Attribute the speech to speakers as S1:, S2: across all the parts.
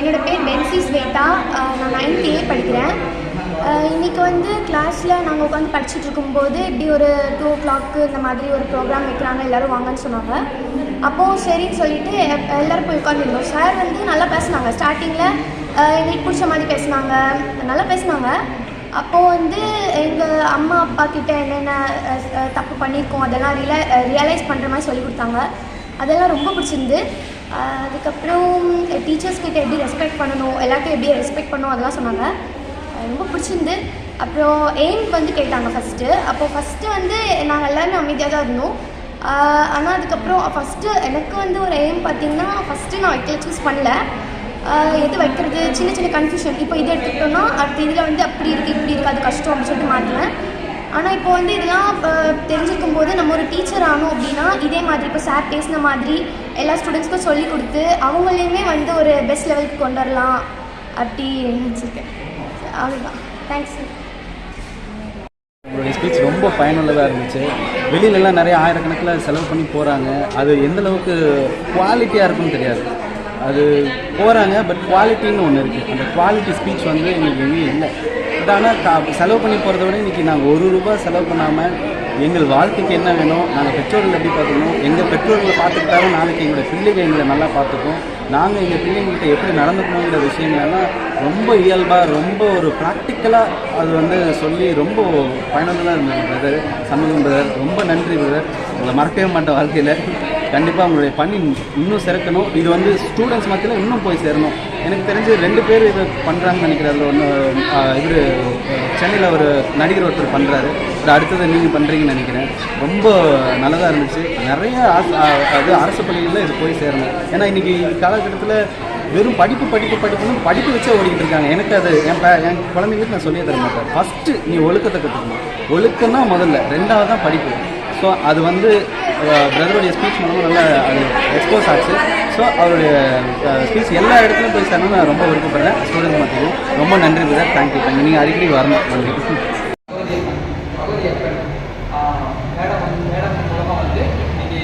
S1: என்னோடய பேர் பென்சி ஸ்வேதா. நான் நைன்த் ஏ படிக்கிறேன். இன்றைக்கி இன்னைக்கு வந்து கிளாஸில் நாங்கள் உட்காந்து படிச்சுட்டு இருக்கும்போது இப்படி ஒரு டூ ஓ கிளாக்கு இந்த மாதிரி ஒரு ப்ரோக்ராம் வைக்கிறாங்க எல்லோரும் வாங்கன்னு சொன்னாங்க. அப்போது சரின்னு சொல்லிட்டு எல்லோரும் போய் உட்காந்துருந்தோம் சார் வந்து நல்லா பேசினாங்க. ஸ்டார்டிங்கில் எங்களுக்கு பிடிச்ச மாதிரி பேசுனாங்க. நல்லா பேசினாங்க. அப்போது வந்து எங்கள் அம்மா அப்பா கிட்ட என்னென்ன தப்பு பண்ணியிருக்கோம் அதெல்லாம் ரியலை ரியலைஸ் பண்ணுற மாதிரி சொல்லி கொடுத்தாங்க. அதெல்லாம் ரொம்ப பிடிச்சிருந்து அதுக்கப்புறம் டீச்சர்ஸ்கிட்ட எப்படி ரெஸ்பெக்ட் பண்ணணும் எல்லாத்தையும் எப்படி ரெஸ்பெக்ட் பண்ணணும் அதெல்லாம் சொன்னாங்க. ரொம்ப பிடிச்சிருந்து. அப்புறம் எய்ம் வந்து கேட்டாங்க ஃபஸ்ட்டு அப்போது ஃபஸ்ட்டு வந்து நாங்கள் எல்லாருமே அமைதியாக தான் இருந்தோம் ஆனால் அதுக்கப்புறம் ஃபஸ்ட்டு எனக்கு வந்து ஒரு எய்ம் பார்த்தீங்கன்னா ஃபஸ்ட்டு நான் வைக்கல சூஸ் பண்ணல. எது வைக்கிறது? சின்ன சின்ன கன்ஃபியூஷன் இப்போ இது எடுத்துக்கிட்டோன்னா அடுத்த இதில் வந்து அப்படி இருக்குது இப்படி இருக்குது அது கஷ்டம் அப்படின்னு சொல்லிட்டு மாற்றுவேன் ஆனால் இப்போ வந்து இதெல்லாம் தெரிஞ்சிருக்கும் போது நம்ம ஒரு டீச்சர் ஆனோம் அப்படின்னா இதே மாதிரி இப்போ சார் பேசின மாதிரி எல்லா ஸ்டூடெண்ட்ஸ்க்கும் சொல்லி கொடுத்து அவங்களையுமே வந்து ஒரு பெஸ்ட் லெவலுக்கு கொண்டு வரலாம் அப்படி நினச்சிருக்கேன். அவ்வளோதான் தேங்க்ஸ்
S2: உங்களுடைய ஸ்பீச் ரொம்ப பயனுள்ளதாக இருந்துச்சு. வெளியிலலாம் நிறைய ஆயிரக்கணக்கில் செலவு பண்ணி போகிறாங்க அது எந்த அளவுக்கு குவாலிட்டியாக இருக்குன்னு தெரியாது. அது போகிறாங்க பட் குவாலிட்டின்னு ஒன்று இருக்குது அந்த குவாலிட்டி ஸ்பீச் வந்து எங்களுக்கு எங்கேயும் இல்லை. பட் ஆனால் கா செலவு பண்ணி போகிறத விட இன்றைக்கி நாங்கள் ஒரு ரூபாய் செலவு பண்ணாமல் எங்கள் வாழ்க்கைக்கு என்ன வேணும் நாங்கள் பெற்றோர்கள் எப்படி பார்த்துக்கணும் எங்கள் பெற்றோர்களை பார்த்துக்கிட்டாலும் நாளைக்கு எங்களுடைய பிள்ளைகள் எங்களை நல்லா பார்த்துக்கும். நாங்கள் எங்கள் பிள்ளைங்கள்கிட்ட எப்படி நடந்துக்கணுங்கிற விஷயங்கள்லாம் ரொம்ப இயல்பாக ரொம்ப ஒரு ப்ராக்டிக்கலாக அது வந்து சொல்லி ரொம்ப பயனுள்ளதாக இருந்தது பிரதர் சமூகம் பிரதர் ரொம்ப நன்றி பிரதர் உங்களை மறக்கவே மாட்டேன் வாழ்க்கையில். கண்டிப்பாக உங்களுடைய பணி இன்னும் சிறக்கணும். இது வந்து ஸ்டூடெண்ட்ஸ் மத்தியில் இன்னும் போய் சேரணும். எனக்கு தெரிஞ்சு ரெண்டு பேர் இதை பண்ணுறாங்கன்னு நினைக்கிறேன். அதில் ஒன்று இவர் சென்னையில் ஒரு நடிகர் ஒருத்தர் பண்ணுறாரு இது அடுத்தது நீங்கள் பண்ணுறீங்கன்னு நினைக்கிறேன். ரொம்ப நல்லதாக இருந்துச்சு. நிறைய அது அரசு பள்ளிகளில் இது போய் சேரணும். ஏன்னா இன்றைக்கி காலகட்டத்தில் வெறும் படிப்பு படிப்பு படிப்புன்னு படிப்பு வச்சே ஓடிக்கிட்டு இருக்காங்க. எனக்கு அது என் பே என் குழந்தைங்களுக்கு நான் சொல்லியே தர மாட்டேன். ஃபஸ்ட்டு நீ ஒழுக்கத்தை கற்றுக்கணும் ஒழுக்கம்னா முதல்ல. ரெண்டாவது தான் படிப்பு. ஸோ அது வந்து பிரதருடைய ஸ்பீச் மூலமாக நல்லா அது எக்ஸ்போஸ் ஆச்சு. ஸோ அவருடைய ஸ்பீச் எல்லா இடத்துலையும் போய் சேரணும்னு நான் ரொம்ப விருப்பப்படுறேன். ஸ்டூடெண்ட்ஸ் மத்தியிலும் ரொம்ப நன்றி பிரதர் தேங்க்யூ தேங்க்யூ நீங்கள் அடிக்கடி வரணும். நன்றி.
S3: மேடம் வந்து மேடம் மூலமாக வந்து இன்னைக்கு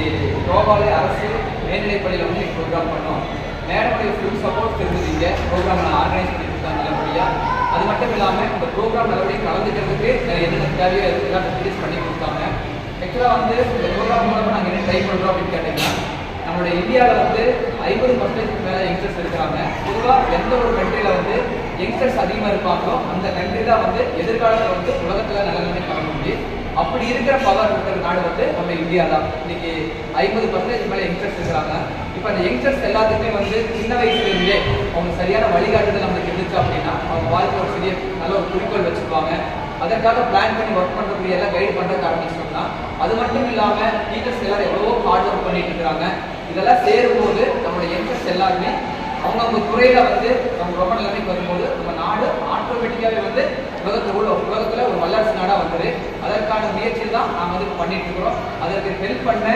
S3: கோபாலை அரசு மேல்நிலைப்பள்ளியில் வந்து இன்னைக்கு ப்ரோக்ராம் பண்ணோம் மேடமுடைய ஃபுல் சப்போர்ட் இருந்தது ப்ரோக்ராம் நான் ஆர்கனைஸ் பண்ணியிருக்காங்க நல்லபடியாக அது மட்டும் இல்லாமல் இந்த ப்ரோக்ராம் நல்லபடியாக கலந்துக்கிறதுக்கு நிறைய என்னென்ன தேவையோ எல்லாம் ஃபெசிலிட்டிஸ் பண்ணி கொடுத்தாங்க. ஆக்சுவலாக வந்து இந்த ப்ரோக்ராம் மூலமாக நாங்கள் என்ன ட்ரை பண்ணுறோம் அப்படின்னு கேட்டிங்கன்னா நம்மளுடைய இந்தியாவில் வந்து ஐம்பது பர்சன்டேஜ் மேலே யங்ஸ்டர்ஸ் இருக்கிறாங்க பொதுவாக எந்த ஒரு கண்ட்ரியில் வந்து யங்ஸ்டர்ஸ் அதிகமாக இருப்பாங்களோ அந்த கண்ட்ரி தான் வந்து எதிர்காலத்தில் வந்து உலகத்தில் நல்ல நிலைமை காண முடியும். அப்படி இருக்கிற பவர் இருக்கிற நாடு வந்து நம்ம இந்தியா தான். இன்னைக்கு ஐம்பது பர்சன்டேஜ் மேலே யங்ஸ்டர்ஸ் இருக்கிறாங்க இப்போ அந்த யங்ஸ்டர்ஸ் எல்லாத்துக்குமே வந்து சின்ன வயசுலேருந்தே அவங்க சரியான வழிகாட்டுதல் நம்ம இருந்துச்சு அப்படின்னா அவங்க வாழ்க்கை ஒரு சிறிய நல்ல ஒரு குறிக்கோள் வச்சுருப்பாங்க. அதற்காக பிளான் பண்ணி ஒர்க் பண்ணுறதுக்கு எல்லாம் கைட் பண்ணுறதுக்கு ஆரம்பிச்சிட்டோம்னா அது மட்டும் இல்லாமல் டீச்சர்ஸ் எல்லாரும் எவ்வளவோ ஹார்ட் ஒர்க் பண்ணிட்டு இருக்கிறாங்க இதெல்லாம் சேரும்போது நம்மளோட யங்ஸ்டர்ஸ் எல்லாருமே அவங்கவுங்க துறையில வந்து நம்ம ரொம்ப நிலைமைக்கு வரும்போது நம்ம நாடு ஆட்டோமேட்டிக்காவே வந்து உலகத்தில் உள்ள உலகத்தில் ஒரு வல்லரசு நாடாக வந்தது. அதற்கான முயற்சி தான் நாம் வந்து பண்ணிட்டு இருக்கிறோம். அதற்கு ஹெல்ப் பண்ண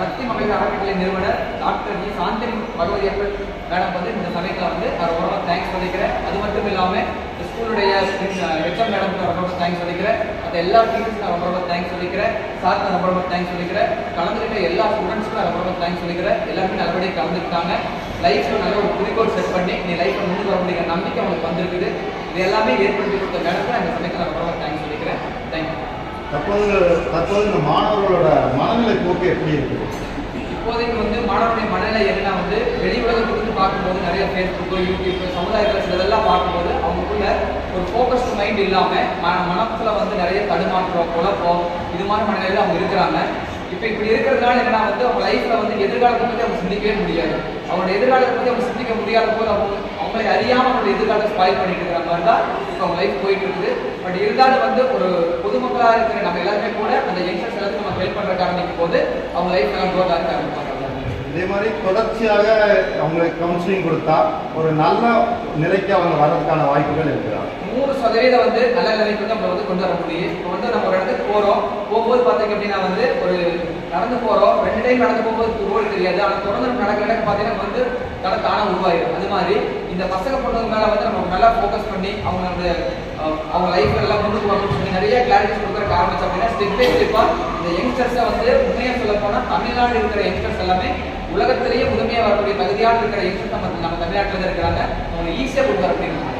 S3: சக்தி மகளிர் அறக்கட்டளை நிறுவனர் doctor G Chandini Bhagavathi madam வந்து இந்த சமயத்தில் வந்து நான் ரொம்ப ரொம்ப தேங்க்ஸ் சொல்லிக்கிறேன் அது மட்டும் இல்லாமல் இந்த ஸ்கூலுடைய ஹெச்எம் மேடம் ரொம்ப ரொம்ப தேங்க்ஸ் சொல்லிக்கிறேன் மற்ற எல்லா டீச்சர்ஸ் நான் ரொம்ப ரொம்ப தேங்க்ஸ் சொல்லிக்கிறேன். சார் நான் ரொம்ப ரொம்ப தேங்க்ஸ் சொல்லிக்கிறேன். கலந்துக்கிட்ட எல்லா ஸ்டூடெண்ட்ஸ்க்கும் நான் ரொம்ப ரொம்ப தேங்க்ஸ் சொல்லிக்கிறேன். எல்லாருமே நல்லபடியாக கலந்துக்கிட்டாங்க. லைஃப்பில் நல்ல ஒரு குறிக்கோள் செட் பண்ணி நீ லைஃப்பில் முன்னுக்கு வர முடியுங்கிற நம்பிக்கை உங்களுக்கு வந்திருக்குது. இது எல்லாமே ஏற்படுத்தி கொடுத்த மேடத்துக்கு அந்த சமயத்தில் நான் ரொம்ப ரொம்ப தேங்க்ஸ் சொல்லிக்கிறேன். தேங்க்யூ
S4: தற்போது தற்போது இந்த மாணவர்களோட மனநிலை போக்கு எப்படி இருக்குது
S3: இப்போதைக்கு வந்து மாணவனுடைய மனநிலை என்ன வந்து வெளி உலகத்துக்கு பார்க்கும்போது நிறைய ஃபேஸ்புக்கு யூடியூப் சமுதாயத்தில் சிலதெல்லாம் பார்க்கும்போது அவங்களுக்குள்ள ஒரு ஃபோக்கஸ்டு மைண்ட் இல்லாமல் மன மனத்தில் வந்து நிறைய தடுமாற்றம் குழப்பம் இது மாதிரி மனநிலையில் அவங்க இருக்கிறாங்க. இப்போ இப்படி இருக்கிறதுனால என்ன வந்து அவங்க லைஃப்ல வந்து எதிர்காலத்தை பற்றி அவங்க சிந்திக்கவே முடியாது. அவங்களோட எதிர்காலத்தை பற்றி அவங்க சிந்திக்க முடியாத போது அவங்க அவங்களை அறியாம அவங்களோட எதிர்காலத்தை ஸ்பாயில் பண்ணிட்டு இருக்கிற மாதிரி தான் இப்போ அவங்க லைஃப் போயிட்டு இருக்குது. பட் இருந்தாலும் வந்து ஒரு பொதுமக்களாக இருக்கிற நம்ம எல்லாருமே கூட அந்த யங்ஸ்டர்ஸ் எல்லாத்துக்கும் நம்ம ஹெல்ப் பண்ணுற நிற்கும் போது அவங்க லைஃப் நல்லா க்ரோத் ஆக ஆரம்பிப்பாங்க
S4: இதே மாதிரி தொடர்ச்சியாக அவங்களுக்கு கவுன்சிலிங் கொடுத்தா ஒரு நல்ல நிலைக்கு அவங்க வர்றதுக்கான வாய்ப்புகள் இருக்கிறாங்க.
S3: நூறு சதவீதம் வந்து நல்ல நிலைக்கு வந்து நம்ம வந்து கொண்டு வர முடியும். இப்போ வந்து நம்ம ஒரு இடத்துக்கு போகிறோம் போகும்போது பார்த்தீங்க அப்படின்னா வந்து ஒரு நடந்து போகிறோம் ரெண்டு டைம் நடந்து போகும்போது ரோடு தெரியாது. ஆனால் தொடர்ந்து நம்ம நடக்கிற பார்த்தீங்கன்னா வந்து தட தானே உருவாயிடும் அது மாதிரி இந்த பசங்க பொண்ணுங்க மேலே வந்து நம்ம நல்லா ஃபோக்கஸ் பண்ணி அவங்க அந்த அவங்க லைஃப்ல எல்லாம் முன்னுக்கு வரணும்னு சொல்லி நிறைய கிளாரிட்டிஸ் கொடுக்குறக்கு ஆரம்பிச்சோம் அப்படின்னா ஸ்டெப் பை ஸ்டெப்பாக இந்த யங்ஸ்டர்ஸை வந்து உண்மையாக சொல்ல போனால் தமிழ்நாடு இருக்கிற யங்ஸ்டர்ஸ் எல்லாமே உலகத்திலேயே முதன்மையாக வரக்கூடிய தகுதியாக இருக்கிற யங்ஸ்டர்ஸ் நம்ம நம்ம தமிழ்நாட்டில் தான் இருக்கிறாங்க. அவங்க ஈஸியாக கொடுக்குற அப்படின்னு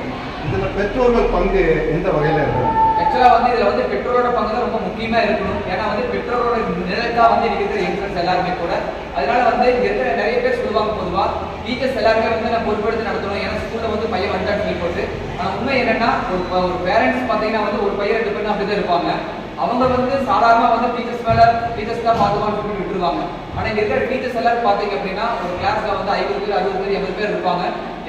S4: இதில் பெற்றோர்கள் பங்கு எந்த வகையில் இருக்கும்
S3: ஆக்சுவலாக வந்து இதில் வந்து பெற்றோரோட பங்கு தான் ரொம்ப முக்கியமாக இருக்கணும். ஏன்னா வந்து பெற்றோரோட நிழலுக்காக வந்து இருக்கிற யங்ஸ்டர்ஸ் எல்லாருமே கூட. அதனால வந்து இங்கே இருக்கிற நிறைய பேர் சொல்லுவாங்க பொதுவாக டீச்சர்ஸ் எல்லாருமே வந்து நான் பொறுப்படுத்தி நடத்தணும். ஏன்னா ஸ்கூலில் வந்து பையன் வந்தான்னு சொல்லி போட்டு ஆனால் உண்மை என்னன்னா ஒரு ஒரு பேரண்ட்ஸ் பார்த்தீங்கன்னா வந்து ஒரு பையன் ரெண்டு பேரும் அப்படி தான் இருப்பாங்க. அவங்க வந்து சாதாரணமாக வந்து டீச்சர்ஸ் மேலே டீச்சர்ஸ் தான் பார்த்துவான்னு சொல்லி விட்டுருவாங்க. ஆனால் இங்கே இருக்கிற டீச்சர்ஸ் எல்லாரும் பார்த்தீங்க அப்படின்னா ஒரு கிளாஸில் வந்து ஐம்பது பேர் அறுபது பேர் எண்பது பேர் இருப்பாங்க.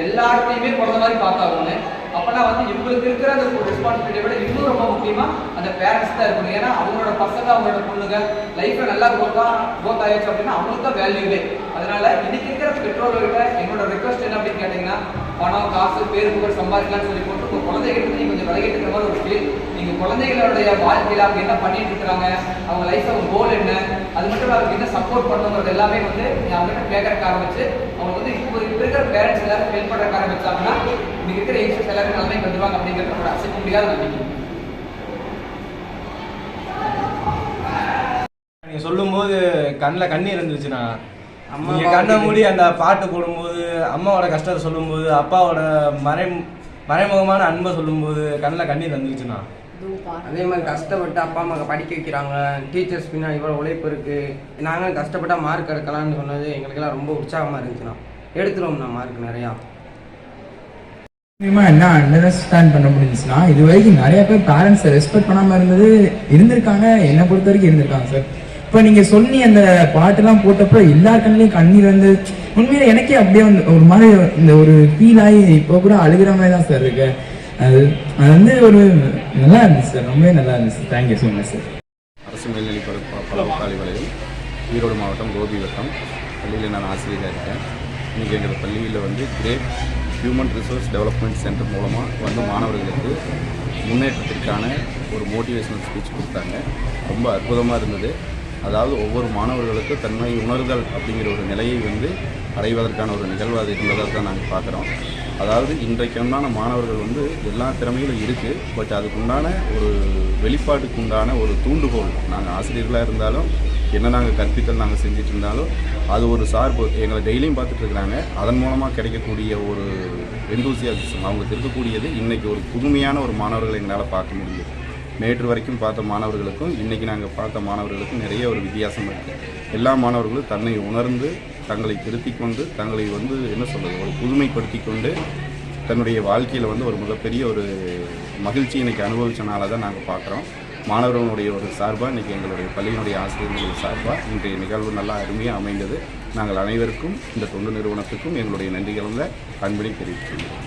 S3: எல்லாத்தையுமே குழந்த மாதிரி பார்த்தாகணும். அப்போனா வந்து இவங்களுக்கு இருக்கிற அந்த ரெஸ்பான்சிபிலிட்டியை விட இன்னும் ரொம்ப முக்கியமா அந்த பேரண்ட்ஸ் தான் இருக்கணும். ஏன்னா அவங்களோட பசங்க அவங்களோட பொண்ணுங்க லைஃப்ல நல்லா கோத்தா க்ரோத் ஆயிடுச்சு அப்படின்னா அவங்களுக்கு தான் வேல்யூவே அதனால இன்னைக்கு இருக்கிற பெற்றோர்கள்ட்ட என்னோட ரெக்வஸ்ட் என்ன அப்படின்னு கேட்டீங்கன்னா பணம் காசு பேரு புகழ் சம்பாதிக்கலாம்னு சொல்லி போட்டு உங்க குழந்தைகிட்ட நீங்க கொஞ்சம் விலகிட்டு இருக்கிற மாதிரி ஒரு ஃபீல் நீங்க குழந்தைகளுடைய வாழ்க்கையில அவங்க என்ன பண்ணிட்டு இருக்காங்க அவங்க லைஃப் அவங்க கோல் என்ன அது மட்டும் இல்லாம அவங்களுக்கு என்ன சப்போர்ட் பண்ணுங்கிறது எல்லாமே வந்து நீ அவங்ககிட்ட கேட்கறக்க ஆரம்பிச்சு அவங்க வந்து இப்போ இப்போ இருக்கிற பேரண்ட்ஸ் எல்லாரும் ஹெல்ப் பண்றக்க ஆரம்பிச்சாங்கன்னா இன்னைக்கு இருக்கிற யங்ஸ்டர்ஸ் எல்லாரும் நிலைமைக்கு வந்துருவாங்க அப்படிங்கிறத ஒரு அசைக்க முடியாத நம்பிக்கை.
S5: நீங்கள் சொல்லும்போது கண்ணில் கண்ணீர் இருந்துச்சுண்ணா.
S6: அம்மா
S5: நீங்க கண்ணை மூடி அந்த பாட்டு போடும்போது அம்மாவோட கஷ்டத்தை சொல்லும்போது அப்பாவோட மறை மறைமுகமான அன்பை சொல்லும்போது கண்ணில் கண்ணீர் வந்துருச்சுண்ணா.
S6: அதே மாதிரி கஷ்டப்பட்டு அப்பா அம்மா படிக்க வைக்கிறாங்க. டீச்சர்ஸ் பின்னாடி இவ்வளோ உழைப்பு இருக்கு. நாங்களும் கஷ்டப்பட்டா மார்க் எடுக்கலாம்னு சொன்னது எங்களுக்கெல்லாம் ரொம்ப உற்சாகமாக இருந்துச்சுண்ணா. எடுத்துருவோம்ண்ணா மார்க் நிறையா.
S7: மூலியமா என்ன அண்டர்ஸ்டாண்ட் பண்ண முடிஞ்சுச்சுன்னா இது வரைக்கும் நிறைய பேர் பேரண்ட்ஸை ரெஸ்பெக்ட் பண்ணாம இருந்தது இருந்திருக்காங்க. என்னை பொறுத்த வரைக்கும் இருந்திருக்காங்க சார் இப்போ நீங்க சொன்னி அந்த பாட்டெல்லாம் போட்டப்போ எல்லா கண்ணிலையும் கண்ணீர் வந்து உண்மையில எனக்கே அப்படியே வந்து ஒரு மாதிரி இந்த ஒரு ஃபீல் ஆகி இப்போ கூட அழுகிற மாதிரி தான் சார் இருக்கு. அது அது வந்து ஒரு நல்லா இருந்துச்சு சார் ரொம்பவே நல்லா இருந்துச்சு. தேங்க்யூ ஸோ மச் சார்
S8: அரசு மேல்நிலைப் பள்ளி பழவக்காலி வலையில் ஈரோடு மாவட்டம் கோபி வட்டம். பள்ளியில் நான் ஆசிரியராக இருக்கேன். இன்றைக்கி எங்கள் பள்ளியில் வந்து great human resource development centre மூலமாக வந்து மாணவர்களுக்கு முன்னேற்றத்திற்கான ஒரு மோட்டிவேஷனல் ஸ்பீச் கொடுத்தாங்க. ரொம்ப அற்புதமாக இருந்தது. அதாவது ஒவ்வொரு மாணவர்களுக்கும் தன்மை உணர்தல் அப்படிங்கிற ஒரு நிலையை வந்து அடைவதற்கான ஒரு நிகழ்வு அது இருந்ததாக தான் நாங்கள் பார்க்குறோம். அதாவது இன்றைக்கு உண்டான மாணவர்கள் வந்து எல்லா திறமைகளும் இருக்குது பட் அதுக்குண்டான ஒரு வெளிப்பாட்டுக்கு உண்டான ஒரு தூண்டுகோல் நாங்கள் ஆசிரியர்களாக இருந்தாலும் என்ன நாங்கள் கற்பித்தல் நாங்கள் செஞ்சுட்டு இருந்தாலும் அது ஒரு சார்பு. எங்களை டெய்லியும் பார்த்துட்ருக்குறாங்க அதன் மூலமாக கிடைக்கக்கூடிய ஒரு எந்தூசியாசிசம் அவங்க இருக்கக்கூடியது இன்றைக்கி ஒரு புதுமையான ஒரு மாணவர்களை எங்களால் பார்க்க முடியுது. நேற்று வரைக்கும் பார்த்த மாணவர்களுக்கும் இன்றைக்கி நாங்கள் பார்த்த மாணவர்களுக்கும் நிறைய ஒரு வித்தியாசம் இருக்குது எல்லா மாணவர்களும் தன்னை உணர்ந்து தங்களை திருத்தி கொண்டு தங்களை வந்து என்ன சொல்கிறது ஒரு புதுமைப்படுத்தி கொண்டு தன்னுடைய வாழ்க்கையில் வந்து ஒரு மிகப்பெரிய ஒரு மகிழ்ச்சி இன்னைக்கு அனுபவிச்சனால தான் நாங்கள் பார்க்குறோம். மாணவர்களுடைய ஒரு சார்பாக இன்றைக்கி எங்களுடைய பள்ளியினுடைய ஆசிரியர்களுடைய சார்பாக இன்றைய நிகழ்வு நல்லா அருமையாக அமைந்தது. நாங்கள் அனைவருக்கும் இந்த தொண்டு நிறுவனத்துக்கும் எங்களுடைய நன்றிகளை அன்பினை தெரிவித்துள்ளோம்